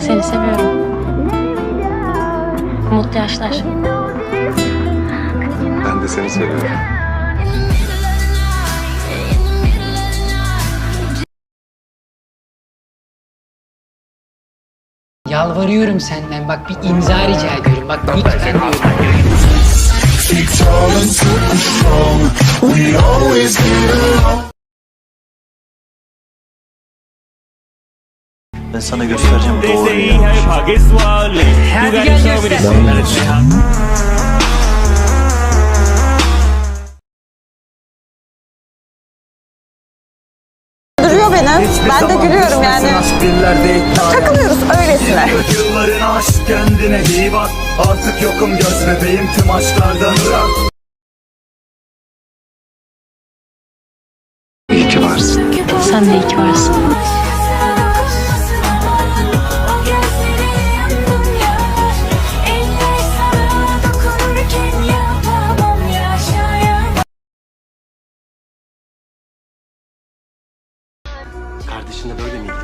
Seni seviyorum. Mutlu yaşlar. Ben de seni seviyorum. Yalvarıyorum senden bak bir imza rica ediyorum. Bak lütfen diyorum. Yanlış. her pockets swollen. You Hadi gel. Ben de gülüyorum yani. Takılıyoruz öylesine. Yılların aşk kendine iyi bak Artık yokum göz bebeğim tüm aşklardan ırak İyi ki varsın. Sen de iyi ki varsın. 新的标记你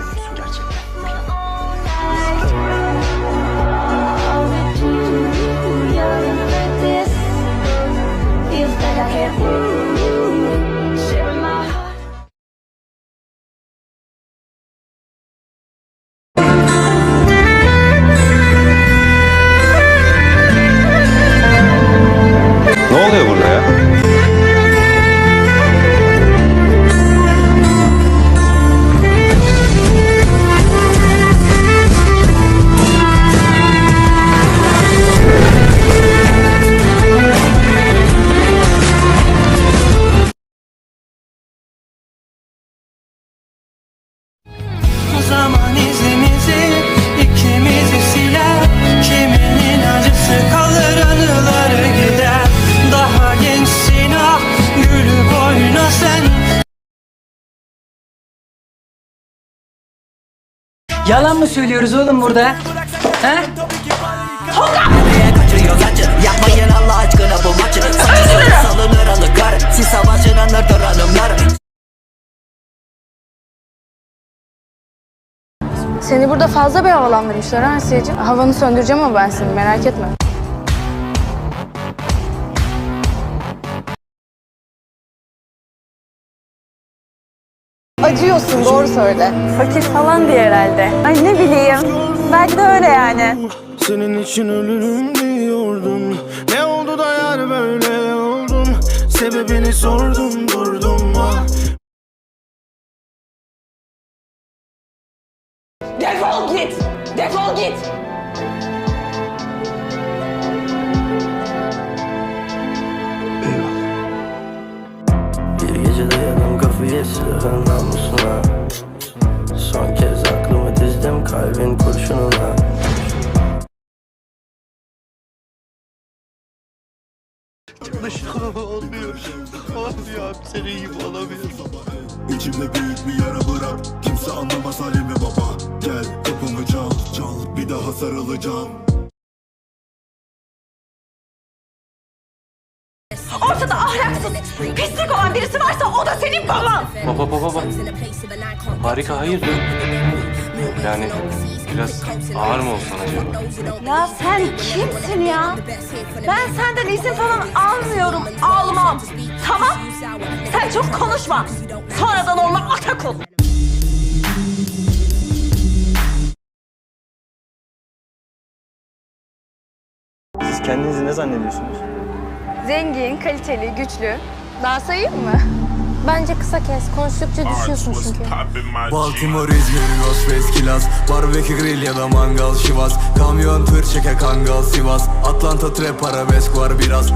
Zaman izimizi ikimizi siler. Kiminin acısı kalır anıları gider. Daha gençsin ah gülü boyuna sen. Yalan mı söylüyoruz oğlum burada? He? Kaçıyor kaçı yapmayın Allah aşkına bu maçı. Salınır Seni burada fazla bir havalandırmışlar ha. Havanı söndüreceğim ama ben seni merak etme. Acıyorsun doğru söyle. Fakir falan diye herhalde. Ay ne bileyim. Belki de öyle yani. Senin için ölürüm diyordum Ne oldu da yar böyle oldum Sebebini sordum durdum ah Defol git. Defol git. İçimde büyük bir yara bırak Kimse anlamaz halimi baba Gel kapımı çal çal Bir daha sarılacağım Ortada ahlaksız, pislik olan birisi varsa o da senin baban. Baba baba baba. Harika hayırdır? Yani biraz ağır mı olsan acaba? Ya sen kimsin ya? Ben senden izin falan almıyorum, almam. Tamam? Sen çok konuşma. Sonradan olma Atakul. Siz kendinizi ne zannediyorsunuz? Zengin, kaliteli, güçlü. Daha sayayım mı? Bence kısa kes. Konuştukça düşüyorsun çünkü. Baltimore, İzmir, Ghostface, Kilas Barbekü grill ya da mangal şivas. Kamyon tır çeker kangal Sivas. Atlanta trap arabesk var biraz